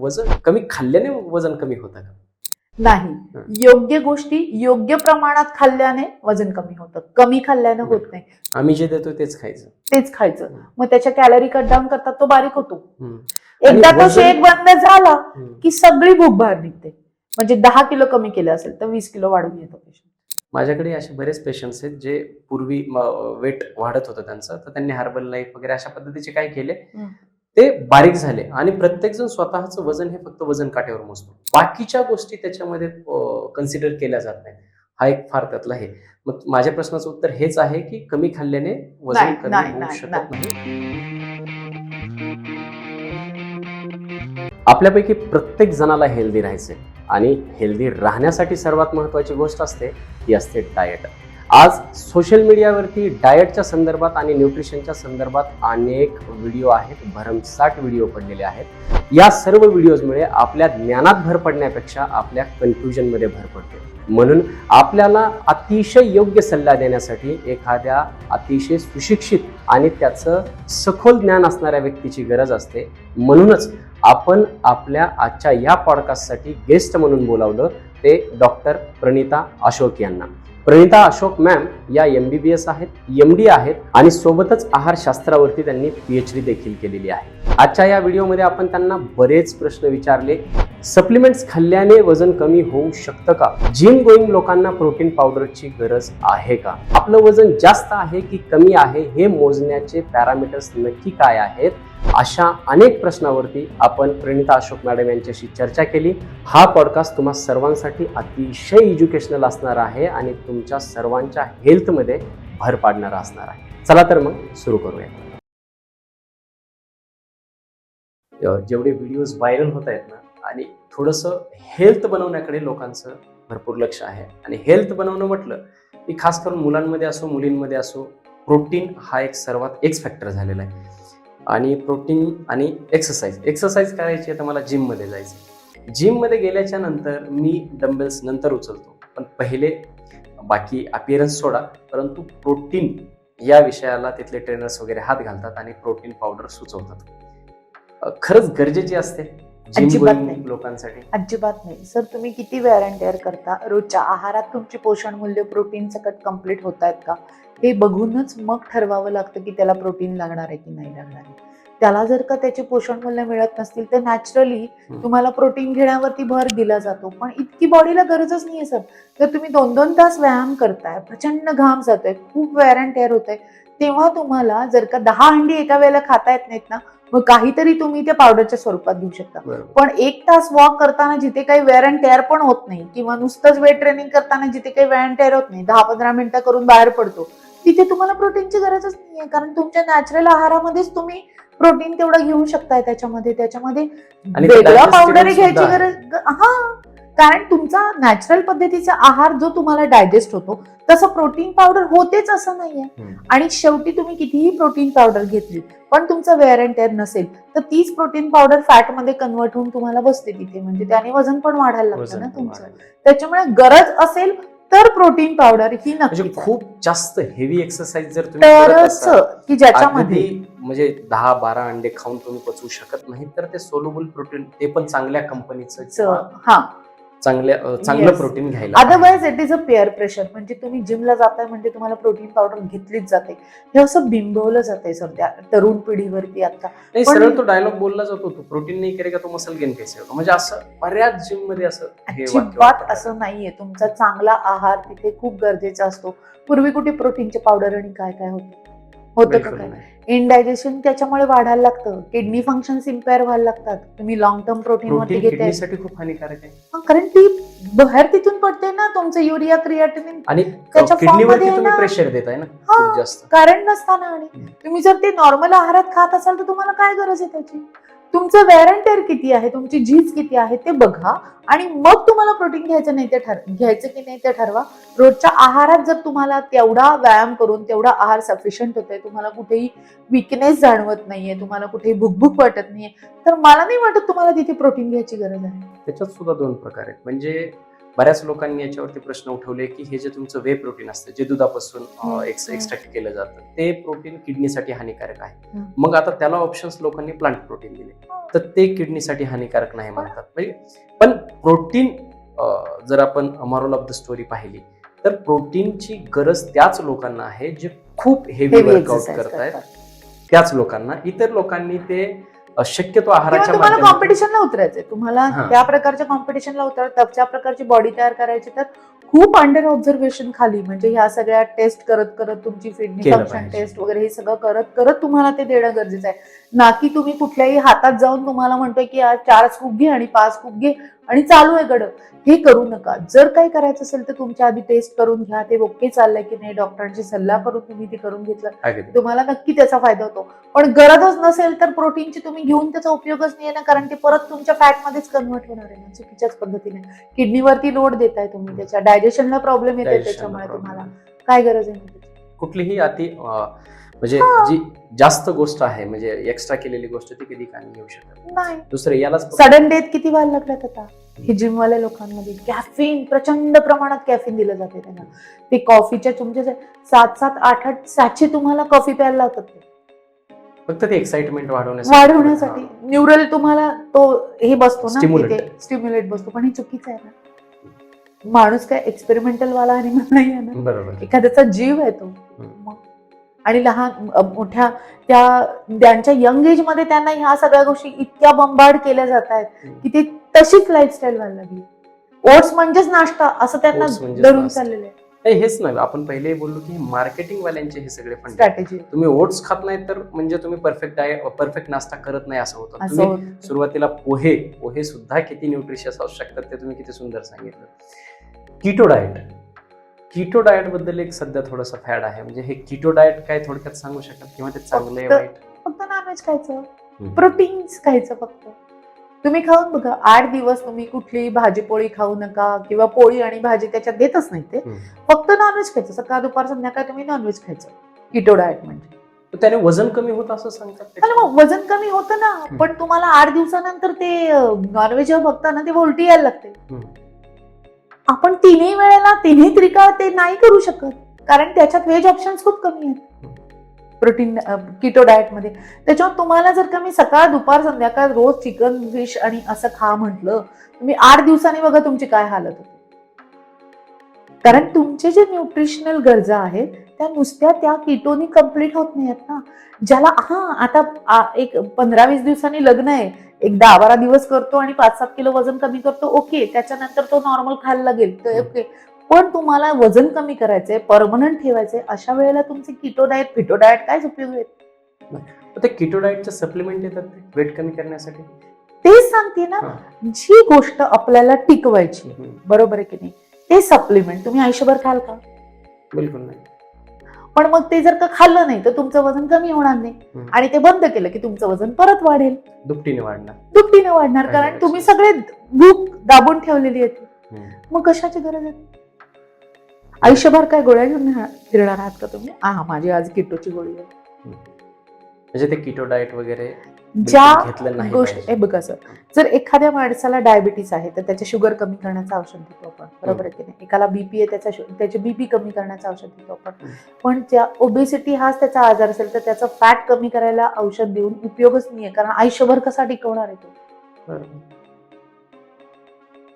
वजन कमी खाल्ल्याने वजन कमी होतं का? नाही. योग्य गोष्टी योग्य प्रमाणात खाल्ल्याने वजन कमी होतं. कमी खाल्ल्याने होत नाही. आम्ही जे देतो तेच खायचं. तेच खायचं. मग त्याच्या कॅलरी कट डाऊन करतात तो बारीक होतो. एकदा तो शेक बंद झाला. की सगळी भूक बाहेर निघते. म्हणजे दहा किलो कमी केलं असेल तर वीस किलो वाढून येतो patient. माझ्याकडे असे बरेच पेशंट्स आहेत जे पूर्वी वेट वाढत होतं त्यांचं. तर त्यांनी हर्बल लाईफ वगैरे अशा पद्धतीचे काय केले. ते बारीक झाले आणि प्रत्येक जण स्वतःचं वजन हे फक्त वजन काट्यावर मोजतो. बाकीच्या गोष्टी त्याच्यामध्ये कन्सिडर केल्या जात नाहीत. हा एक फार त्यातला आहे मग माझ्या प्रश्नाचं उत्तर हेच आहे की कमी खाल्ल्याने वजन नाही, कमी नाही, होऊ नाही, शकत नाही. आपल्यापैकी प्रत्येक जणाला हेल्दी राहायचे आणि हेल्दी राहण्यासाठी सर्वात महत्वाची गोष्ट असते ती असते डाएट आज सोशल मीडियावरती डाएटच्या संदर्भात आणि न्यूट्रिशनच्या संदर्भात अनेक व्हिडिओ आहेत. भरमसाठ व्हिडिओ पडलेले आहेत. या सर्व व्हिडिओजमुळे आपल्या ज्ञानात भर पडण्यापेक्षा आपल्या कन्फ्युजनमध्ये भर पडते. म्हणून आपल्याला अतिशय योग्य सल्ला देण्यासाठी एखाद्या अतिशय सुशिक्षित आणि त्याचं सखोल ज्ञान असणाऱ्या व्यक्तीची गरज असते. म्हणूनच आपण आपल्या आजच्या या पॉडकास्टसाठी गेस्ट म्हणून बोलावलं ते डॉक्टर प्रणिता अशोक यांना. प्रणिता अशोक मॅम या एम बी बी एस आहेत एम डी आहेत आणि सोबतच आहारशास्त्रावरती त्यांनी पी एच डी देखील केलेली आहे. आजच्या या व्हिडिओमध्ये आपण त्यांना बरेच प्रश्न विचारले. सप्लिमेंट्स खाल्ल्याने वजन कमी होऊ शकतं का? जिम गोईंग लोकांना प्रोटीन पावडरची गरज आहे का? आपलं वजन जास्त आहे की कमी आहे हे मोजण्याचे पॅरामीटर्स नक्की काय आहेत? अशा अनेक प्रश्नावरती आपण प्रणिता अशोक मॅडम यांच्याशी चर्चा केली. हा पॉडकास्ट तुम्हा सर्वांसाठी अतिशय एज्युकेशनल असणार आहे आणि तुमच्या सर्वांच्या हेल्थमध्ये भर पाडणारा असणार आहे. चला तर मग सुरू करूया. जेवढे व्हिडिओज व्हायरल होत आहेत ना आणि थोडंसं हेल्थ बनवण्याकडे लोकांचं भरपूर लक्ष आहे. आणि हेल्थ बनवणं म्हटलं की खास करून मुलांमध्ये असो मुलींमध्ये असो प्रोटीन हा एक सर्वात एक्स फॅक्टर झालेला आहे. आणि प्रोटीन आणि एक्सरसाइज. एक्सरसाइज करायची आहे तर मला जिममध्ये जायचं जिममध्ये गेल्याच्यानंतर मी डंबेल्स नंतर उचलतो. पण पहिले बाकी अपिअरन्स सोडा. परंतु प्रोटीन या विषयाला तिथले ट्रेनर्स वगैरे हात घालतात आणि प्रोटीन पावडर सुचवतात. खरंच गरजेची असते अजिबात. लोकांसाठी. अजिबात नाही. सर तुम्ही किती वेअर अँड टेअर करता? रोजच्या आहारात तुमची पोषण मूल्य प्रोटीन सकट कंप्लीट होत आहेत का? हे बघूनच मग ठरवावं लागतं की त्याला प्रोटीन लागणार आहे की नाही लागणार आहे. त्याला जर का त्याचे पोषण मूल्य मिळत नसतील तर नॅचरली. तुम्हाला प्रोटीन घेण्यावरती भर दिला जातो. पण इतकी बॉडीला गरजच नाहीये सर जर तुम्ही दोन दोन तास व्यायाम करताय प्रचंड घाम जातोय खूप वेअर अँड टेअर होत आहे तेव्हा तुम्हाला जर का दहा अंडी एका वेळेला खाता येत नाहीत ना मग काहीतरी तुम्ही ते पावडरच्या स्वरूपात घेऊ शकता. पण एक तास वॉक करताना जिथे काही वेअर अँड टेअर पण होत नाही किंवा नुसतंच वेट ट्रेनिंग करताना जिथे काही वेअर अँड टेअर होत नाही दहा पंधरा मिनिटं करून बाहेर पडतो तिथे तुम्हाला प्रोटीनची गरजच नाहीये कारण तुमच्या नॅचरल आहारामध्येच तुम्ही प्रोटीन तेवढं घेऊ शकताय त्याच्यामध्ये त्याच्यामध्ये वेगळा पावडर घ्यायची. गरज हा कारण तुमचा नॅचरल पद्धतीचा आहार जो तुम्हाला डायजेस्ट होतो तसं प्रोटीन पावडर होतेच असं नाहीये. आणि शेवटी तुम्ही कितीही प्रोटीन पावडर घेतली पण तुमचं वेअर अँड टेअर नसेल तर तीच प्रोटीन पावडर फॅटमध्ये कन्वर्ट होऊन तुम्हाला बसते तिथे म्हणजे त्याने वजन पण वाढायला लागतं ना तुमचं. त्याच्यामुळे गरज असेल तर प्रोटीन पावडर ही म्हणजे नक्की खूप जास्त हेवी एक्सरसाइज जर तुम्ही करत तरच असाल, की ज्याच्यामध्ये अगदी म्हणजे दहा बारा अंडे खाऊन तुम्ही पचवू शकत नाही तर ते सोलोबल प्रोटीन ते पण चांगल्या कंपनीचं किंवा हा. चांगल्या चांगलं. प्रोटीन घ्यायला पाहिजे. Otherwise it is a peer pressure म्हणजे तुम्ही जिमला जाताय म्हणजे तुम्हाला प्रोटीन पावडर घेतलीच जाते. हे असं बिंबवलं जाते सर त्या तरुण पिढीवरती आता. नाही सरळ तो डायलॉग बोलला जातो तो प्रोटीन नाही करेगा तो मसल गेन कैसे होतो? म्हणजे असं बऱ्याच जिममध्ये असं अजिबात. असं नाहीये. तुमचा चांगला आहार तिथे खूप गरजेचा असतो. पूर्वी कुठे प्रोटीनचे पावडर आणि काय काय होतं? होतं का काय. इनडायजेशन त्याच्यामुळे वाढायला लागतं. किडनी फंक्शन्स इम्पेअर व्हायला लागतात. तुम्ही लॉंग टर्म प्रोटीन वरती घेताय. किडनीसाठी खूप हानिकारक आहे. कारण ती बाहेर तिथून पडते ना तुमचं युरिया क्रिएटिनिन आणि त्याच्या form किडनीवरती मध्ये तुम्ही ना- प्रेशर देताय ना हा. जास्त. कारण नसताना आणि. तुम्ही जर ते नॉर्मल आहारात खात असाल तर तुम्हाला काय गरज आहे त्याची? तुमचं वॅरंटर किती आहे तुमची झीज किती आहे ते बघा. आणि मग तुम्हाला प्रोटीन घ्यायचं नाही ते ठर घ्यायचं की नाही ते ठरवा. रोजच्या आहारात जर तुम्हाला तेवढा व्यायाम करून तेवढा आहार सफिशियंट होतोय तुम्हाला कुठेही विकनेस जाणवत नाहीये तुम्हाला कुठेही भुकभुक वाटत नाहीये तर मला नाही वाटत तुम्हाला तिथे प्रोटीन घ्यायची गरज आहे. त्याच्यात सुद्धा दोन प्रकार आहेत. म्हणजे बऱ्याच लोकांनी याच्यावरती प्रश्न उठवले की हे जे तुमचं वे प्रोटीन असतं जे दुधापासून. एक्स्ट्रॅक्ट केलं जातं ते प्रोटीन किडनीसाठी हानिकारक आहे. मग आता त्याला ऑप्शन्स लोकांनी प्लांट प्रोटीन दिले. तर ते किडनीसाठी हानिकारक नाही म्हणतात. म्हणजे पण प्रोटीन जर आपण मॉरल ऑफ द स्टोरी पाहिली तर प्रोटीनची गरज त्याच लोकांना आहे जे खूप हेवी वर्कआउट करतायत. त्याच लोकांना. इतर लोकांनी ते शक्यतो आहाराच्या तुम्हाला कॉम्पिटिशनला उतरायचंय तुम्हाला. त्या प्रकारच्या कॉम्पिटिशनला उतर त्या प्रकारची बॉडी तयार करायची तर खूप अंडर ऑब्झर्वेशन खाली म्हणजे ह्या सगळ्या टेस्ट करत करत तुमची फिटनेस केलं फंक्शन. टेस्ट वगैरे हे सगळं करत करत तुम्हाला ते देणं गरजेचं आहे ना की तुम्ही कुठल्याही हातात जाऊन तुम्हाला म्हणतोय की आज चार स्कूप घे आणि पाच स्कूप घे आणि चालू आहे गड हे करू नका. जर काही करायचं असेल तर तुमच्या आधी टेस्ट करून घ्या. ते ओके चाललंय की नाही? डॉक्टरांची सल्ला करून तुम्ही ते करून घेतलं. तुम्हाला नक्की त्याचा फायदा होतो. पण गरजच नसेल तर प्रोटीनची तुम्ही घेऊन त्याचा उपयोगच नाही ना. कारण ते परत तुमच्या फॅटमध्येच कन्वर्ट होणार आहे ना. चुकीच्याच पद्धतीने. किडनीवरती लोड देताय तुम्ही त्याच्या. डायजेशनला प्रॉब्लेम येते त्याच्यामुळे. तुम्हाला. काय गरज आहे? कुठलीही अति म्हणजे जी जास्त गोष्ट आहे म्हणजे एक्स्ट्रा केलेली गोष्ट ती कधी कामी येऊ शकत नाही. दुसरं यालाच फक्त- सडन डेथ किती व्हायला लागल्यात आता? हे जिमवाल्या लोकांमध्ये. कॅफिन प्रचंड प्रमाणात कॅफिन दिलं जाते त्यांना. ते कॉफीच्या तुमचे जे सात सात आठ आठ सातशे तुम्हाला कॉफी प्यायला लावतात फक्त ते एक्साइटमेंट वाढवण्यासाठी. वाढवण्यासाठी. न्यूरल तुम्हाला तो हे बसतो ना. तिथे स्टिम्युलेट बसतो. पण हे चुकीचं आहे ना. माणूस काय एक्सपेरिमेंटल वाला अनिमल नाही आहे. ना? बरोबर. एखाद्याचा जीव आहे तो. मग आणि लहान मोठ्या त्या त्यांच्या यंग एजमध्ये त्यांना ह्या सगळ्या गोष्टी इतक्या बंबार्ड केल्या जात आहेत की ते तशीच लाईफस्टाईल व्हायला लागली. ओट्स म्हणजेच नाश्ता असं त्यांना धरून. चाललेलं आहे. हेच नाही आपण पहिले बोललो की मार्केटिंग वाल्यांचे हे सगळे फंड स्ट्रॅटेजी तुम्ही ओट्स खात नाही तर म्हणजे तुम्ही परफेक्ट डायट परफेक्ट नाश्ता करत नाही असं होतं. तुम्ही. सुरुवातीला पोहे पोहे सुद्धा किती न्यूट्रिशियस असू शकतात ते तुम्ही किती सुंदर सांगितलं. कीटो डाएट कीटो डाएटबद्दल एक सध्या थोडंसं फॅड आहे. म्हणजे हे कीटो डाएट काय थोडक्यात सांगू शकतात किंवा ते चांगलं आहे फक्त- वाईट? फक्त नॉनव्हेज खायचं. प्रोटीन्स खायचं फक्त. तुम्ही खाऊन बघा आठ दिवस तुम्ही कुठली भाजी पोळी खाऊ नका किंवा पोळी आणि भाजी त्याच्यात देतच नाही ते. हम्म. फक्त नॉनव्हेज खायचं. सकाळ दुपार संध्याकाळ तुम्ही नॉनव्हेज खायचं. किटो डाएट म्हणजे. तर त्याने वजन कमी होतं असं सांगतात मग वजन कमी होतं ना. पण तुम्हाला आठ दिवसानंतर ते नॉनव्हेज बघता ना ते उलटी यायला लागते. हम्म. आपण तिन्ही वेळेला तिन्ही त्रिकाळ ते नाही करू शकत कारण त्याच्यात व्हेज ऑप्शन खूप कमी आहेत. प्रोटीन किटो डाएटमध्ये. त्याच्यावर तुम्हाला जर का मी सकाळ दुपार संध्याकाळ रोज चिकन फिश आणि असं खा म्हटलं तुम्ही आठ दिवसांनी बघा तुमची काय हालत होती. कारण तुमचे जे न्यूट्रिशनल गरजा आहेत त्या नुसत्या त्या किटोनी कंप्लीट होत नाहीत ना. ज्याला हा आता आ- एक पंधरा वीस दिवसांनी लग्न आहे. एक दहा बारा दिवस करतो आणि पाच सात किलो वजन कमी करतो ओके त्याच्यानंतर तो नॉर्मल खायला लागेल तर. ओके. पण तुम्हाला वजन कमी करायचंय परमनंट ठेवायचंय अशा वेळेला तुमचे किटो डाएट फिटो डाएट काय उपयोग आहेत? ते किटो डाएटचे सप्लिमेंट येतात वेट कमी करण्यासाठी? तेच सांगते ना. जी गोष्ट आपल्याला टिकवायची. बरोबर आहे की नाही? ते सप्लिमेंट तुम्ही आयुष्यभर खाल का? बिलकुल नाही. पण मग ते जर का खाल्लं नाही तर तुमचं वजन कमी होणार नाही. आणि ते बंद केलं की तुमचं वजन परत वाढेल. दुपटीने वाढणार. दुपटीने वाढणार. कारण? तुम्ही सगळे भूक दाबून ठेवलेली आहे. मग कशाची गरज आहे? आयुष्यभर काय गोळ्या घेऊन फिरणार आहात का तुम्ही? हा माझी आज किटोची गोळी आहे. म्हणजे ते किटो डाएट वगैरे ज्या गोष्ट बघा सर जर एखाद्या माणसाला डायबिटीस आहे तर त्याचे शुगर कमी करण्याचं औषध देतो आपण. बरोबर आहे की नाही? एकाला बीपी आहे त्याचा त्याचे बीपी कमी करण्याचं औषध देतो आपण. पण त्या ओबेसिटी हाच त्याचा आजार असेल तर त्याचं फॅट कमी करायला औषध देऊन उपयोगच नाहीये कारण आयुष्यभर कसा टिकवणार आहे तो? बरोबर.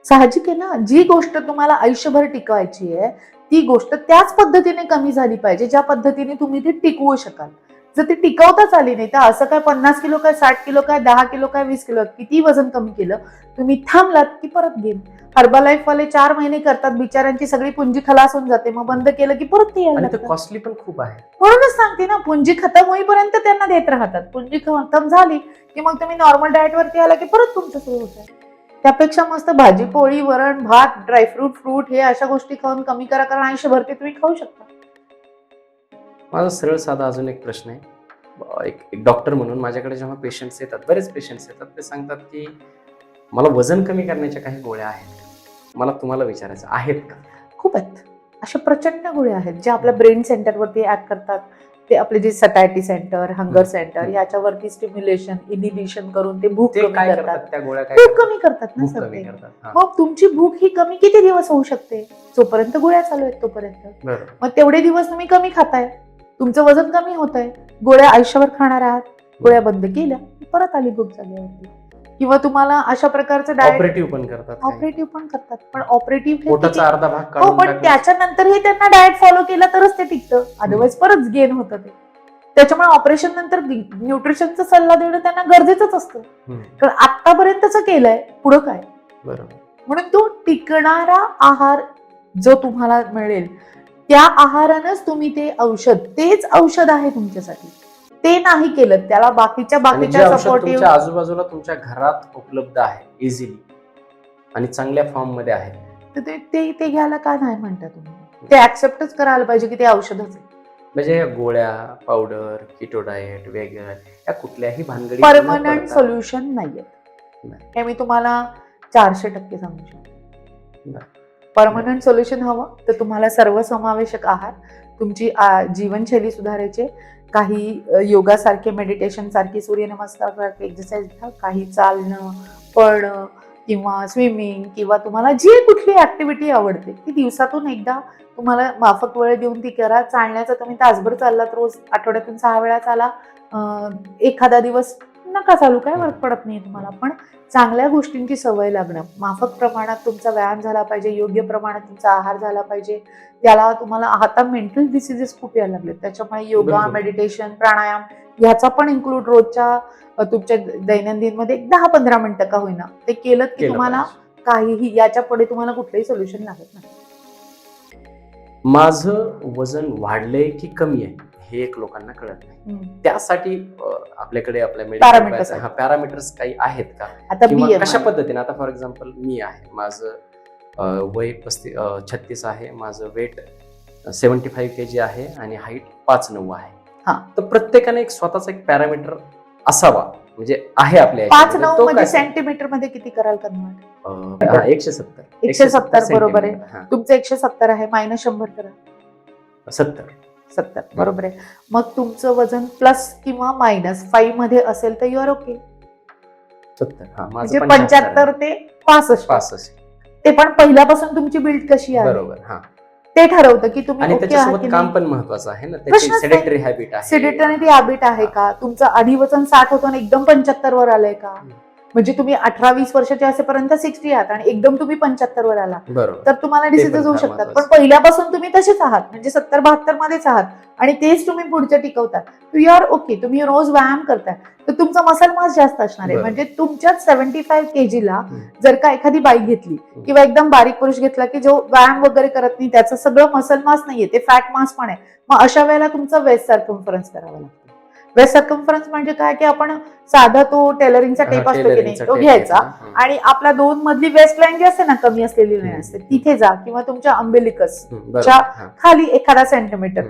साहजिक आहे ना? जी गोष्ट तुम्हाला आयुष्यभर टिकवायची आहे ती गोष्ट त्याच पद्धतीने कमी झाली पाहिजे ज्या पद्धतीने तुम्ही ती टिकवू शकाल. जर ती टिकवताच आली नाही तर असं काय पन्नास किलो काय साठ किलो काय दहा किलो काय वीस किलो किती वजन कमी केलं तुम्ही थांबलात की परत गेम हर्बलाईफ वाले चार महिने करतात बिचाऱ्यांची सगळी पुंजी खलास होऊन जाते मग बंद केलं की परत ते. कॉस्टली पण खूप आहे. म्हणूनच सांगते ना पुंजी खतम होईपर्यंत त्यांना देत राहतात. पुंजी खतम झाली की मग तुम्ही नॉर्मल डाएट वरती आला की परत तुमचं सुरू होतं. त्यापेक्षा मस्त भाजी पोळी वरण भात ड्रायफ्रूट फ्रूट हे अशा गोष्टी खाऊन कमी करा कारण आयुष्यभर ते तुम्ही खाऊ शकता. माझा सरळ साधा अजून एक प्रश्न आहे. एक एक डॉक्टर म्हणून माझ्याकडे जेव्हा पेशंट्स येतात बरेच पेशंट्स येतात ते सांगतात की मला वजन कमी करण्याच्या काही गोळ्या आहेत. मला तुम्हाला विचारायचं आहेत का? खूप आहेत. अशा प्रचंड गोळ्या आहेत ज्या आपल्या ब्रेन सेंटरवरती ऍक्ट करतात. ते आपले जे सटायटी सेंटर हंगर. सेंटर. याच्यावरती स्टिम्युलेशन इनिबिशन करून ते भूक कमी करतात. भूक करतात? कमी करतात ना सर. मग तुमची भूक ही कमी किती दिवस होऊ शकते? जोपर्यंत गोळ्या चालू आहेत तोपर्यंत. मग तेवढे दिवस तुम्ही कमी खाताय. तुमचं वजन कमी होत आहे गोळ्या आयुष्यभर खाणार आहात. गोळ्या बंद केल्या परत आली भूक झाली होती. किंवा तुम्हाला अशा प्रकारचं ऑपरेटिव्ह पण करतात. ऑपरेटिव्ह पण करतात. पण ऑपरेटिव्ह अर्धा भाग हो पण. त्याच्यानंतरही त्यांना डाएट फॉलो केला तरच ते टिकतं. अदरवाईज परत गेन होतं ते. त्याच्यामुळे ऑपरेशन नंतर न्यूट्रिशनचा सल्ला देणं त्यांना गरजेचंच असतं. कारण आतापर्यंतच केलंय पुढं काय? बरोबर. म्हणून तो टिकणारा आहार जो तुम्हाला मिळेल त्या आहारानंच तुम्ही ते औषध तेच औषध आहे तुमच्यासाठी. ते नाही केलं त्याला बाकीच्या आणि जे बाकीच्या औषध सपोर्टिव्ह तुमच्या आजूबाजूला तुमच्या घरात उपलब्ध आहे इझिली आणि चांगल्या फॉर्ममध्ये आहे ते ते ते घ्यायला का नाही म्हणता तुम्ही? ते ऍक्सेप्टच करायला पाहिजे की ते औषधच आहे. म्हणजे या गोळ्या पावडर किटो डाएट वेगळ्या या कुठल्याही भानगडी परमनंट सोल्युशन नाहीये नाही. हे मी तुम्हाला चारशे टक्के सांगू शकतो. नाही. परमनंट सोल्युशन हवं. तर तुम्हाला सर्वसमावेशक आहार तुमची आ, जीवनशैली सुधारायचे काही योगासारखे मेडिटेशन सारखे सूर्यनमस्कार सारखे एक्सरसाइज घ्या. काही चालणं पळणं किंवा स्विमिंग किंवा तुम्हाला जी कुठली ऍक्टिव्हिटी आवडते ती दिवसातून एकदा तुम्हाला माफक वेळ देऊन ती करा. चालण्याचा तुम्ही तासभर चाललात रोज आठवड्यातून सहा वेळा चाला. एखादा दिवस नका चालू काय फरक पडत नाही तुम्हाला? पण चांगल्या गोष्टींची सवय लागणं. माफक प्रमाणात तुमचा व्यायाम झाला पाहिजे योग्य प्रमाणात तुमचा आहार झाला पाहिजे. त्याला तुम्हाला आता मेंटल डिसिजेस खूप यायला लागले त्याच्यामुळे योगा. मेडिटेशन प्राणायाम ह्याचा पण इन्क्लूड रोजच्या तुमच्या दैनंदिनमध्ये एक दहा पंधरा मिनिटं का होईना. ते केलं की तुम्हाला. काहीही याच्यापुढे तुम्हाला कुठलंही सोल्युशन लागत नाही. माझं वजन वाढलंय की कमी आहे? हे एक लोकांना कळत नाही. त्यासाठी आपल्याकडे आपल्या आहेत. हा पॅरामीटर्स काही आहेत का आता. कशा पद्धतीने आता फॉर एक्झाम्पल मी आहे माझं वय पस्ती छत्तीस आहे माझं weight seventy five K G आहे आणि हाईट पाच नऊ आहे हा. तर प्रत्येकाने एक स्वतःचा एक पॅरामीटर असावा म्हणजे आहे आपल्या पाच. नऊ म्हणजे? सेंटीमीटरमध्ये किती कराल कन्वर्ट एकशे सत्तर एकशे सत्तर बरोबर आहे. तुमचं एकशे सत्तर आहे मायनस शंभर करा सत्तर सत्तर. बरोबर. आहे? मग तुमचं वजन प्लस किंवा मायनस फाईव्हमध्ये असेल तर युआर ओके सत्तर. हा म्हणजे पंच्याहत्तर ते पासष्ट. पासष्ट. ते पण पहिल्यापासून तुमची बिल्ड कशी आहे? बरोबर हा. ते ठरवतं की तुम्ही ओके काम पण महत्वाचं आहे ना. सेडेटरी हॅबिट आहे. सिडिटरी हॅबिट आहे का? तुमचं आधी वजन साठ होतं आणि एकदम पंच्याहत्तर वर आलंय का. म्हणजे तुम्ही अठरा वीस वर्षाचे असेपर्यंत सिक्स्टी आहात आणि एकदम तुम्ही पंच्याहत्तर वर आला तर तुम्हाला डिसिजेस होऊ शकतात. पण. पहिल्यापासून तुम्ही तसेच आहात. म्हणजे सत्तर बहात्तर मध्येच आहात. आणि तेच तुम्ही पुढचे टिकवतात. यू आर ओके तुम्ही रोज व्यायाम करताय. तर तुमचा मसल मास जास्त असणार आहे. म्हणजे तुमच्याच सेव्हन्टी फाईव्ह केजीला. जर का एखादी बाईक घेतली किंवा एकदम बारीक पुरुष घेतला की जो व्यायाम वगैरे करत नाही त्याचं सगळं मसल मास नाहीये. ते फॅट मास पण आहे. मग अशा वेळेला तुमचा वेस्ट सर्कम्फरन्स करावा लागतो. वेस्ट सर्कम्फरन्स म्हणजे काय की आपण साधा तो टेलरिंगचा टेप असतो की नाही तो घ्यायचा. आणि आपल्या दोन मधली वेस्ट लाईन जी असते ना कमी असलेली लाईन. असते तिथे जा किंवा तुमच्या अंबेलिकस. च्या-. खाली एखादा सेंटीमीटर.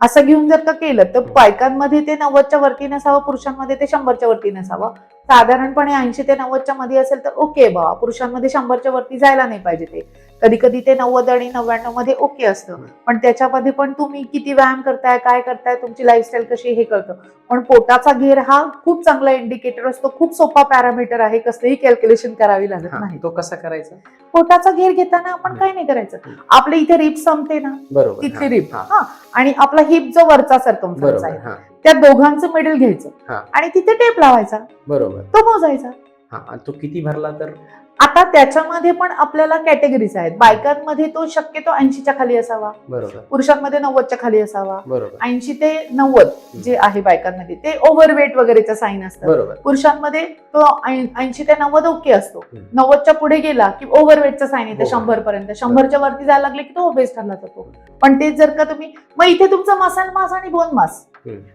असं घेऊन जर का केलं तर. बायकांमध्ये ते नव्वदच्या वरती नसावं पुरुषांमध्ये ते शंभरच्या वरती नसावं साधारणपणे ऐंशी ते नव्वदच्या मध्ये असेल तर ओके बा पुरुषांमध्ये शंभरच्या वरती जायला नाही पाहिजे ते कधी कधी ते नव्वद आणि नव्याण्णवमध्ये ओके असतं. पण त्याच्यामध्ये पण तुम्ही किती व्यायाम करताय काय करताय तुमची लाईफस्टाईल कशी हे कळतं. पण पोटाचा घेर हा खूप चांगला इंडिकेटर असतो. खूप सोपा पॅरामीटर आहे. कसलीही कॅल्क्युलेशन करावी लागत नाही. तो कसा करायचा? पोटाचा घेर घेताना आपण. काय नाही करायचं. आपल्या इथे रिप संपते ना. बरोबर तिथली रिप हा, आणि आपला हिप जो वरचा सरकमफरन्स बरोबर आहे त्या दोघांचं मिडल घ्यायचं. आणि तिथे टेप लावायचा. बरोबर. तो मोजायचा. हा तो किती भरला तर? आता त्याच्यामध्ये पण आपल्याला कॅटेगरीज आहेत. बायकांमध्ये तो शक्यतो ऐंशीच्या खाली असावा. बरोबर. पुरुषांमध्ये नव्वदच्या खाली असावा. बरोबर. ऐंशी ते नव्वद जे आहे बायकांमध्ये ते ओव्हरवेट वगैरेचं साईन असतं. बरोबर. पुरुषांमध्ये तो ऐंशी ते नव्वद ओके असतो. नव्वदच्या पुढे गेला की ओव्हरवेटचं साईन येतं. शंभर पर्यंत शंभरच्या वरती जायला लागले की तो ओबेस ठरला जातो. पण तेच जर का तुम्ही मग इथे तुमचा मसाल मास आणि बोन मास.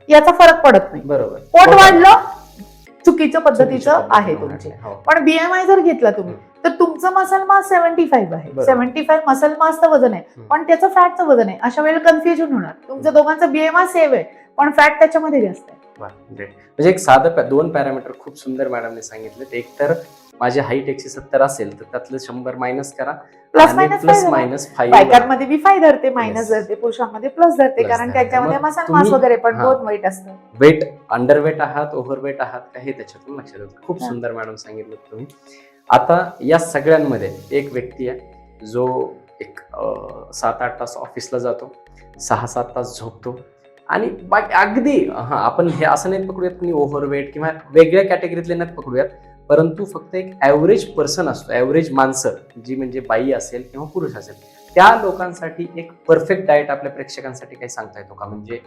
याचा फरक पडत नाही. बरोबर. पोट वाढलं चुकीच्या पद्धतीचं आहे तुमचे. हो. पण बीएमआय जर घेतला तुम्ही तर तुमचं मसल मास सेव्हन्टी फाईव्ह आहे. सेव्हन्टी फाईव्ह मसल मासचं वजन आहे. पण त्याचं फॅटचं वजन आहे अशा वेळेला कन्फ्युजन होणार तुमचं दोघांचं बीएमआय सेव्ह आहे पण फॅट त्याच्यामध्ये जास्त आहे. म्हणजे एक साधं दोन पॅरामीटर खूप सुंदर मॅडमने सांगितले एक तर माझी हाईट एकशे सत्तर असेल तर त्यातलं शंभर मायनस करा plus minus plus minus five बायकांमध्ये बी फाय धरते मायनस. धरते पुरुषांमध्ये प्लस धरते कारण. त्याच्यामध्ये मसल मास वगैरे पण. दोन वेट असतं वेट अंडरवेट आहात ओव्हरवेट आहात का हे त्याच्यातून लक्षात येतं खूप. सुंदर मॅडम सांगितलं तुम्ही आता या सगळ्यांमध्ये एक व्यक्ती आहे जो एक सात आठ तास ऑफिसला जातो सहा सात तास झोपतो आणि बाकी अगदी हा आपण हे असं नाही पकडूयात कुणी ओव्हरवेट किंवा वेगळ्या कॅटेगरीतले नाही पकडूयात परंतु फक्त एक ॲव्हरेज पर्सन असतो ॲव्हरेज माणसं जी म्हणजे बाई असेल किंवा पुरुष असेल त्या लोकांसाठी एक परफेक्ट डाएट आपल्या प्रेक्षकांसाठी काही सांगता येतो का? म्हणजे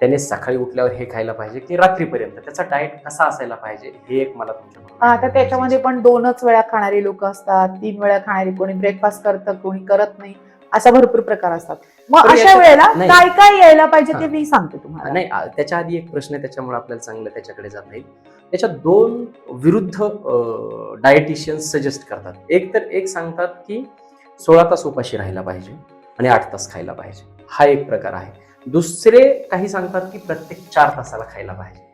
त्याने सकाळी उठल्यावर हे खायला पाहिजे की रात्रीपर्यंत? त्याचा डाएट कसा असायला पाहिजे? हे एक मला तुमच्या आता त्याच्यामध्ये पण दोनच वेळा खाणारी लोक असतात तीन वेळा खाणारी कोणी ब्रेकफास्ट करतं कोणी करत नाही असा भरपूर प्रकार असतात. मग अशा वेळेला. काय काय यायला पाहिजे ते. मी सांगते तुम्हाला. नाही त्याच्या आधी एक प्रश्न आहे त्याच्यामुळे आपल्याला चांगलं त्याच्याकडे जाता येईल. त्याच्यात दोन विरुद्ध डायटिशियन्स सजेस्ट करतात. एक तर एक सांगतात की सोळा तास उपाशी राहायला पाहिजे आणि आठ तास खायला पाहिजे. हा एक प्रकार आहे. दुसरे काही सांगतात की प्रत्येक चार तासाला खायला पाहिजे.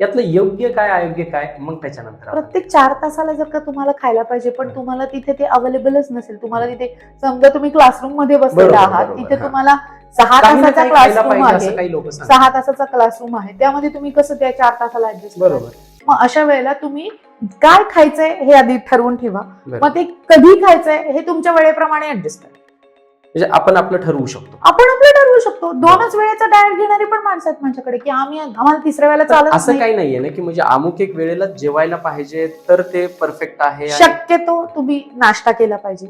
यातलं योग्य काय अयोग्य काय मग त्याच्यानंतर प्रत्येक चार तासाला जर का तुम्हाला खायला पाहिजे पण तुम्हाला तिथे ते अवेलेबलच नसेल तुम्हाला तिथे समजा तुम्ही क्लासरूममध्ये बसलेला आहात तिथे. तुम्हाला सहा तासाचा क्लासरूम आहे. काही लोक सांगतात. सहा तासाचा क्लासरूम आहे. त्यामध्ये तुम्ही कसं त्या चार तासाला ऍडजस्ट बरोबर. मग अशा वेळेला तुम्ही काय खायचंय हे आधी ठरवून ठेवा. मग ते कधी खायचंय हे तुमच्या वेळेप्रमाणे ऍडजस्ट करा. म्हणजे आपण आपलं ठरवू शकतो. आपण आपलं ठरवू शकतो. दोनच वेळेचा डाएट घेणारी पण माणसं आहेत माझ्याकडे की आम्ही आम्हाला तिसऱ्या वेळेला चालत असं काही नाहीये ना की म्हणजे अमुक एक वेळेला जेवायला पाहिजे तर ते परफेक्ट आहे शक्यतो तुम्ही नाश्ता केला पाहिजे.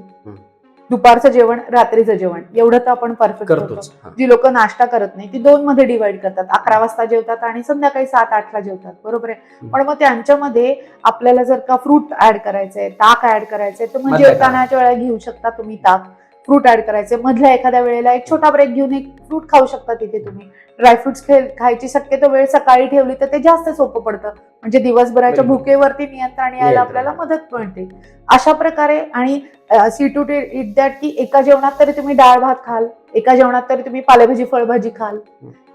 दुपारचं जेवण रात्रीचं जेवण. एवढं तर आपण परफेक्ट करतो. जी लोक नाश्ता करत नाही ती दोन मध्ये डिवाइड करतात. अकरा वाजता जेवतात आणि संध्याकाळी सात आठला जेवतात. बरोबर आहे. पण मग त्यांच्यामध्ये आपल्याला जर का फ्रूट ऍड करायचंय ताक ऍड करायचंय तर मग जेवतानाच्या वेळेला घेऊ शकता तुम्ही ताक. फ्रूट ऍड करायचे. मधल्या एखाद्या वेळेला एक छोटा ब्रेक घेऊन एक फ्रूट खाऊ शकता तिथे तुम्ही. ड्रायफ्रुट्स खायची शक्यतो वेळ सकाळी ठेवली तर ते जास्त सोपं पडतं. म्हणजे दिवसभराच्या. भुकेवरती नियंत्रण यायला. आपल्याला मदत मिळते. अशा प्रकारे आणि सी टू टी इट दॅट की एका जेवणात तरी तुम्ही डाळ भात खाल एका जेवणात तरी तुम्ही पालेभाजी फळभाजी खाल.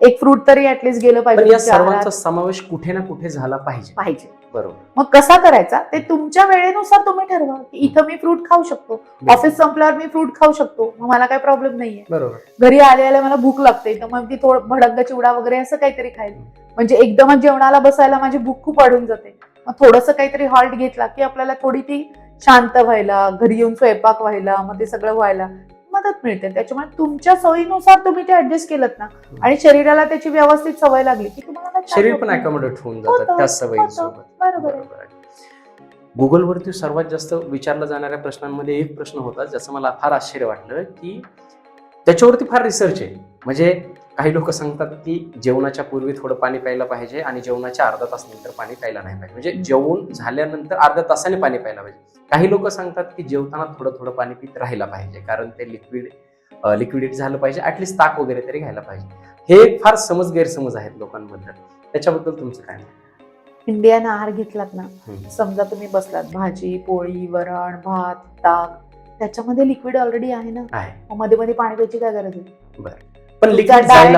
एक फ्रूट तरी ऍटलीस्ट गेलं पाहिजे समावेश कुठे ना कुठे झाला पाहिजे. पाहिजे. बरोबर. मग कसा करायचा? ते तुमच्या वेळेनुसार तुम्ही ठरवा की इथं मी फ्रूट खाऊ शकतो. ऑफिस संपल्यावर मी फ्रूट खाऊ शकतो. मग मला काही प्रॉब्लेम नाहीये. बरोबर. घरी आले आले मला भूक लागते. तर मग ती थोडं भडंग चिवडा वगैरे असं काहीतरी खाईल. म्हणजे एकदमच जेवणाला बसायला माझी भूक खूप वाढून जाते. मग थोडंसं काहीतरी हॉल्ट घेतला की आपल्याला थोडी ती शांत व्हायला घरी येऊन स्वयंपाक व्हायला मग ते सगळं व्हायला मदत मिळते. त्याच्यामुळे तुमच्या सोयीनुसार तुम्ही ते ऍडजस्ट केलं ना. आणि शरीराला त्याची व्यवस्थित सवय लागली की तुम्हाला शरीर पण. अकोमोडेट होऊन जातात त्या सवयींसोबत. बरोबर आहे. बरोबर आहे. गुगलवरती सर्वात जास्त विचारला जाणाऱ्या प्रश्नांमध्ये एक प्रश्न होता ज्याचं मला फार आश्चर्य वाटलं की त्याच्यावरती फार रिसर्च आहे. म्हणजे काही लोक सांगतात की जेवणाच्या पूर्वी थोडं पाणी प्यायला पाहिजे आणि जेवणाच्या अर्धा तास नंतर पाणी प्यायला नाही पाहिजे. म्हणजे जेवण झाल्यानंतर अर्ध्या तासाने पाणी प्यायला पाहिजे. काही लोक सांगतात की जेवताना थोडं थोडं पाणी पित राहायला पाहिजे कारण ते लिक्विड लिक्विडिटी झालं पाहिजे ऍटलिस्ट ताक वगैरे तरी घ्यायला पाहिजे. हे एक फार समज गैरसमज आहेत लोकांबद्दल त्याच्याबद्दल तुमचं काय? इंडियन आहार घेतलात ना. समजा तुम्ही बसलात भाजी पोळी वरण भात ताक त्याच्यामध्ये लिक्विड ऑलरेडी आहे ना मध्ये मध्ये पाणी प्यायची काय गरज आहे पण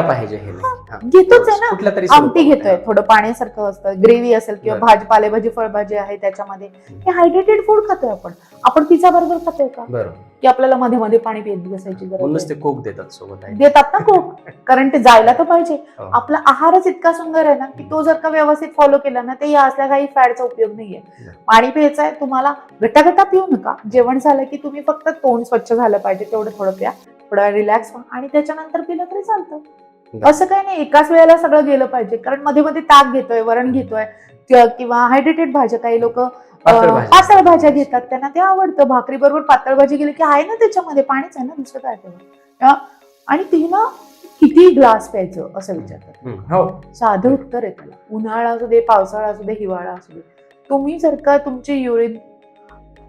पाहिजे हे. हा. घेतोच आहे ना आमटी. घेतोय थोडं पाण्यासारखं असतं ग्रेव्ही असेल किंवा. भाजी पालेभाजी फळभाजी आहे त्याच्यामध्ये हे हायड्रेटेड फूड खातोय आपण आपण पिझ्झा बरोबर खातोय का की आपल्याला मध्ये मध्ये पाणी पित बसायची गरज? ते कोक देतात सोबत देतात ना खूप कारण ते जायला तर पाहिजे हो. आपला आहारच इतका सुंदर आहे ना की तो जर का व्यवस्थित फॉलो केला ना ते या असल्या काही फॅडचा उपयोग नाहीये नाही. पाणी प्यायचं आहे तुम्हाला गटागटा पिऊ नका जेवण झालं की तुम्ही फक्त तोंड स्वच्छ झालं पाहिजे तेवढं थोडं प्या थोडं रिलॅक्स व्हा आणि त्याच्यानंतर पिलं तरी चालतं. असं काही नाही एकाच वेळेला सगळं गेलं पाहिजे कारण मध्ये मध्ये ताक घेतोय वरण घेतोय किंवा हायड्रेटेड भाज्या काही लोक पातळ भाजी. पातळ भाज्या घेतात त्यांना. ते आवडतं भाकरी. बरोबर पातळ भाजी गेली की आहे ना त्याच्यामध्ये? पाणीच आहे ना दुसरं काय तेव्हा आणि ती ना किती ग्लास प्यायचं असं विचारतात. हो साधं उत्तर आहे त्याला. उन्हाळा असू दे पावसाळा असू दे हिवाळा असू दे. तुम्ही जर का तुमची युरिन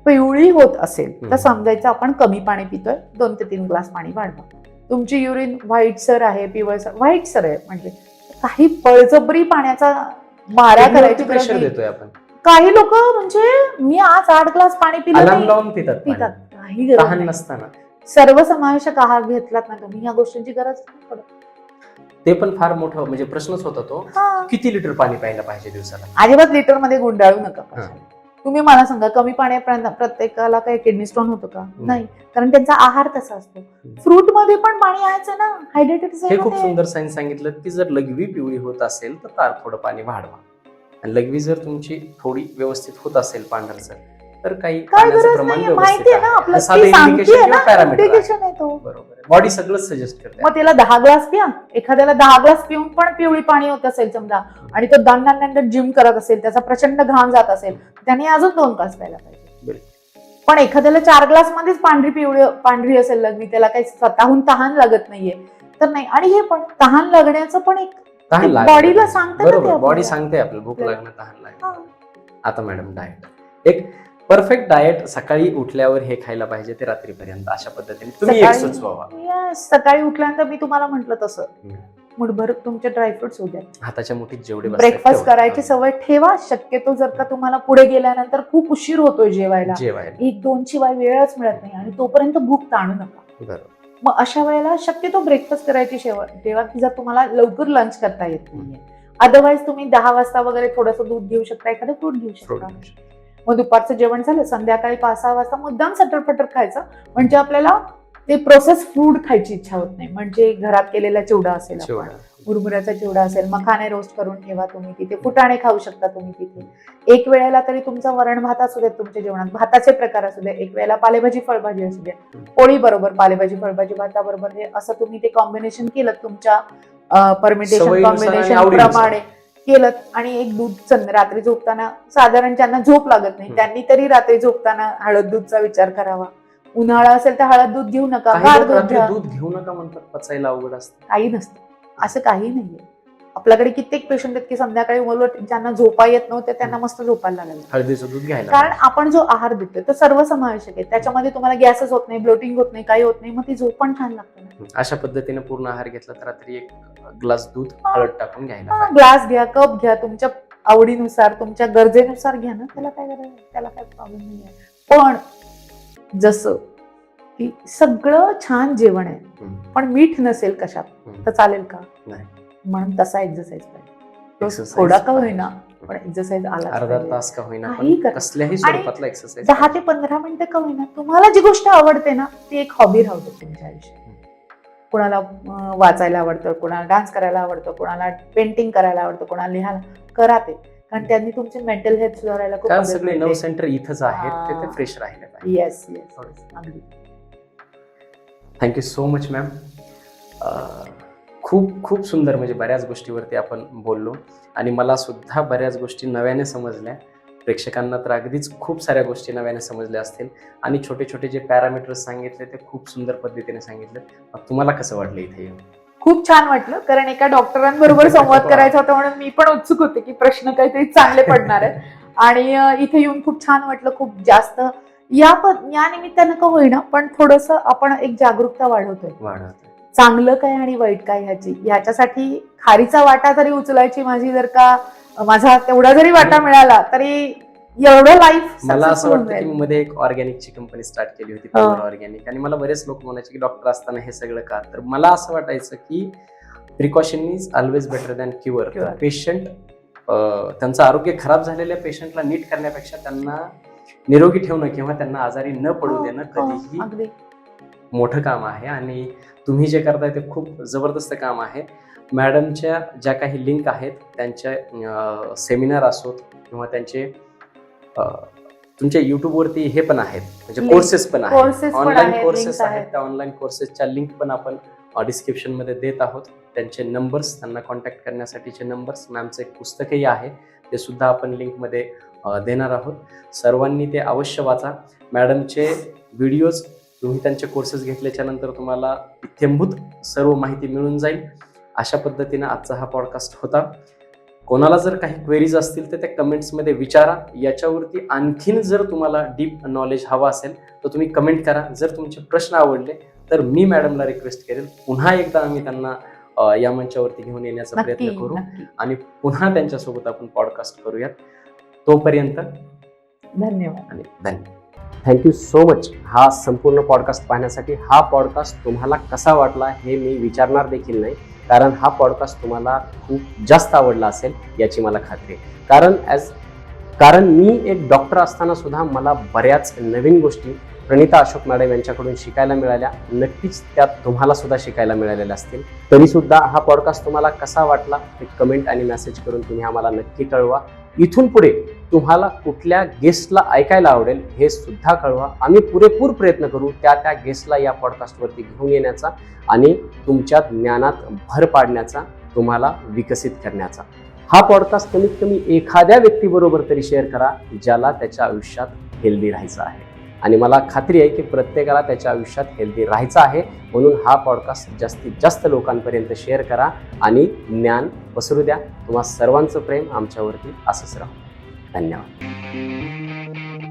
पिवळी होत असेल तर. समजायचं आपण कमी पाणी पितोय. दोन ते तीन ग्लास पाणी वाढवा. तुमची युरिन व्हाईट सर आहे पिवळसर व्हाईट सर आहे म्हणजे काही बळजबरी पाण्याचा मारा करायची प्रेशर. देतोय आपण. काही लोक म्हणजे मी आज आठ ग्लास पाणी पिलं अलार्म नाही. लावून पितात पाणी. पितात काही गरज तहान नाही. नसताना. सर्वसमावेशक आहार घेतलात ना तुम्ही या गोष्टींची गरज नाही. पडत. ते पण फार मोठं म्हणजे प्रश्नच होता तो. हा. किती लिटर पाणी प्यायला पाहिजे दिवसाला? अजिबात लिटरमध्ये गुंडाळू नका. हा. तुम्ही मला सांगा कमी पाण्यापर्यंत प्रत्येकाला काही किडनी स्टोन होतो का? नाही. कारण त्यांचा आहार तसा असतो. फ्रूटमध्ये पण पाणी आहेच ना हायड्रेटेड हे खूप सुंदर सायन्स सांगितलं की जर लघवी पिवळी होत असेल तर तार थोडं पाणी वाढवा. आणि लघवी जर तुमची थोडी व्यवस्थित होत असेल पांढरसर तर काही पाण्याचं प्रमाण व्यवस्थित आहे. साधं किंवा आहे. आहे तो. बरोबर बॉडी सगळं सजेस्ट करते मग त्याला दहा ग्लास प्या एखाद्याला दहा ग्लास पिऊन पण पिवळी पाणी होत असेल समजा आणि तो दंड दंड जिम करत असेल त्याचा प्रचंड घाम जात असेल त्याने अजून दोन ग्लास प्यायला पाहिजे. पण एखाद्याला चार ग्लास मध्येच पांढरी पिवळी पांढरी असेल लग्नी त्याला काही स्वतःहून तहान लागत नाहीये. तर नाही. आणि हे पण तहान लागण्याचं पण एक तहान लागते. बॉडीला सांगतं ना ते बरोबर बॉडी आपल्याला. सांगते आपल्याला भूक. लागणं तहान लागणं हा. आता मॅडम डाएट एक परफेक्ट डाएट सकाळी उठल्यावर हे खायला पाहिजे ते रात्रीपर्यंत अशा पद्धतीने तुम्ही एक सकाळी- सुचवावा Yes, सकाळी उठल्यानंतर मी तुम्हाला म्हंटल तसं हम्म. मुठभर तुमचे ड्रायफ्रुट्स होऊ द्या हाताच्या मुठीत जेवढे बसतात ब्रेकफास्ट तेवढे. करायची सवय ठेवा शक्यतो जर का तुम्हाला पुढे गेल्यानंतर खूप उशीर होतोय जेवायला जेवायला एक दोन शिवाय वेळच मिळत नाही आणि तोपर्यंत भूक ताणू नका बरोबर मग अशा वेळेला शक्यतो ब्रेकफास्ट करायची शेवट. तेव्हा की जर तुम्हाला लवकर लंच करता येत नाहीये. अदरवाईज तुम्ही दहा वाजता वगैरे थोडंसं दूध घेऊ शकता एखादं फ्रूट घेऊ शकता. मग दुपारचं जेवण झालं संध्याकाळी पाच सहा वाजता मुद्दाम सटरफटर खायचं. म्हणजे आपल्याला ते प्रोसेस फूड खायची इच्छा होत नाही. म्हणजे घरात केलेला चिवडा असेल. मुरमुऱ्याचा चिवडा असेल मखाने रोस्ट करून ठेवा तुम्ही तिथे फुटाणे खाऊ शकता तुम्ही तिथे. एक वेळेला तरी तुमचा वरण भात असू देत तुमच्या जेवणात भाताचे प्रकार असू दे एक वेळेला पालेभाजी फळभाजी असू दे. पोळी बरोबर पालेभाजी फळभाजी भाताबरोबर हे असं तुम्ही ते कॉम्बिनेशन केलं तुमच्या परमिटेशन कॉम्बिनेशन. प्रमाणे केलं आणि एक दूध रात्री झोपताना साधारण ज्यांना झोप लागत नाही. त्यांनी तरी रात्री झोपताना हळद दूधचा विचार करावा. उन्हाळा असेल तर हळद दूध घेऊ नका दूध घेऊ नका म्हणतात पचायला अवघड असतं. काही नसतं. असं काही नाहीये. आपल्याकडे कित्येक पेशंट आहेत की संध्याकाळी उलट ज्यांना झोपा येत नव्हते त्यांना मस्त झोपायला लागलं. हळदीचं दूध घ्यायला. कारण आपण जो आहार देतोय तो सर्वसमावेशक आहे. त्याच्यामध्ये तुम्हाला गॅसच होत नाही ब्लोटिंग होत नाही काही होत नाही मग ती झोप पण छान लागते अशा पद्धतीने पूर्ण आहार घेतला तर रात्री एक ग्लास दूध हळद टाकून घ्यायला. ग्लास घ्या कप घ्या तुमच्या आवडीनुसार तुमच्या गरजेनुसार घ्या ना. त्याला काय आहे? त्याला काय प्रॉब्लेम नाही पण जसं की सगळं छान जेवण आहे. पण मीठ नसेल कशात. तर चालेल का. म्हणून तसा एक्सरसाइज पाहिजे थोडा का. होईना पण एक्सरसाइज आला अर्धा तास का होईना. कसल्याही स्वरूपातला एक्सरसाइज दहा ते पंधरा मिनिटं का होईना तुम्हाला जी गोष्ट आवडते ना ती एक हॉबी राहू दे तुमच्या आयुष्यात कोणाला वाचायला आवडतं कोणाला डान्स करायला आवडतं कोणाला पेंटिंग करायला आवडतं कोणाला लिहायला करा ते कारण त्यांनी तुमचे मेंटल हेल्थ सुधारायला खूप सगळे. सेंटर इथंच आहेत. ते फ्रेश राहिले येस येस अगदी thank you so much ma'am खूप खूप सुंदर म्हणजे बऱ्याच गोष्टीवरती आपण बोललो. आणि मला सुद्धा बऱ्याच गोष्टी नव्याने समजल्या. प्रेक्षकांना तर अगदीच खूप साऱ्या गोष्टी नव्याने समजल्या असतील. आणि छोटे छोटे जे पॅरामीटर्स सांगितले ते खूप सुंदर पद्धतीने सांगितले. मग तुम्हाला कसं वाटलं इथे येऊन? खूप छान वाटलं कारण एका डॉक्टरांबरोबर संवाद करायचा होता म्हणून मी पण उत्सुक होते की प्रश्न काहीतरी चांगले पडणार आहेत. आणि इथे येऊन खूप छान वाटलं खूप जास्त या या निमित्तानं का होईना पण थोडस आपण एक जागरूकता वाढवतोय. वाढवत चांगलं काय आणि वाईट काय ह्याची? ह्याच्यासाठी खारीचा वाटा तरी उचलायची माझी जर का माझा तेवढा जरी वाटा मिळाला तरी एवढं लाईफ मला असं वाटतं की मध्ये एक ऑर्गॅनिकची कंपनी स्टार्ट केली होती. ऑर्गॅनिक आणि मला बरेच लोक म्हणायचे की डॉक्टर असताना हे सगळं का तर मला असं वाटायचं की precaution is always better than cure. Patient त्यांचं आरोग्य खराब झालेल्या पेशंटला नीट करण्यापेक्षा त्यांना निरोगी ठेवणं किंवा त्यांना आजारी न पडू देणं कधीही हो, अगदी. मोठं काम आहे आणि तुम्ही जे करताय ते खूप जबरदस्त काम आहे. मॅडमच्या ज्या काही लिंक आहेत त्यांच्या सेमिनार असोत किंवा त्यांचे तुमच्या युट्यूबवरती हे पण आहेत. म्हणजे. कोर्सेस पण आहेत. ऑनलाईन कोर्सेस आहेत. त्या ऑनलाईन कोर्सेसच्या लिंक पण आपण डिस्क्रिप्शनमध्ये देत आहोत. त्यांचे नंबर्स त्यांना कॉन्टॅक्ट करण्यासाठीचे नंबर्स मॅमचं एक पुस्तकही आहे. ते सुद्धा आपण लिंकमध्ये अ, देणार आहोत. सर्वांनी ते अवश्य वाचा. मॅडमचे व्हिडिओज तुम्ही त्यांचे कोर्सेस घेतल्याच्या नंतर तुम्हाला इत्यंभूत सर्व माहिती मिळून जाईल. अशा पद्धतीनं आजचा हा पॉडकास्ट होता. कोणाला जर काही क्वेरीज असतील तर त्या कमेंट्समध्ये विचारा. याच्यावरती आणखीन जर तुम्हाला डीप नॉलेज हवा असेल तर तुम्ही कमेंट करा. जर तुमचे प्रश्न आवडले तर मी मॅडमला रिक्वेस्ट करेल. पुन्हा एकदा आम्ही त्यांना या मंचावरती घेऊन येण्याचा प्रयत्न करू आणि पुन्हा त्यांच्यासोबत आपण पॉडकास्ट करूयात. तोपर्यंत धन्यवाद. धन्यवाद थँक्यू सो मच हा संपूर्ण पॉडकास्ट पाहण्यासाठी हा पॉडकास्ट तुम्हाला कसा वाटला हे मी विचारणार देखील नाही. कारण हा पॉडकास्ट तुम्हाला खूप जास्त आवडला असेल याची मला खात्री आहे. कारण ॲज कारण मी एक डॉक्टर असताना सुद्धा मला बऱ्याच नवीन गोष्टी प्रणिता अशोक मॅडम यांच्याकडून शिकायला मिळाल्या. नक्कीच त्यात तुम्हाला सुद्धा शिकायला मिळालेल्या असतील. तरी सुद्धा हा पॉडकास्ट तुम्हाला कसा वाटला ते कमेंट आणि मेसेज करून तुम्ही आम्हाला नक्की कळवा. इथून पुढे तुम्हाला कुठल्या गेस्टला ऐकायला आवडेल हे सुद्धा कळवा. आम्ही पुरेपूर प्रयत्न करू त्या त्या गेस्टला या पॉडकास्टवरती घेऊन येण्याचा आणि तुमच्या ज्ञानात भर पाडण्याचा तुम्हाला विकसित करण्याचा. हा पॉडकास्ट कमीत कमी एखाद्या व्यक्तीबरोबर तरी शेअर करा ज्याला त्याच्या आयुष्यात हेल्दी राहायचं आहे. आणि मला खात्री आहे की प्रत्येकाला त्याच्या आयुष्यात हेल्दी राहायचं आहे. म्हणून हा पॉडकास्ट जास्तीत जास्त लोकांपर्यंत शेअर करा आणि ज्ञान पसरू द्या. तुम्हा सर्वांचं प्रेम आमच्यावरती असंच राहू. धन्यवाद.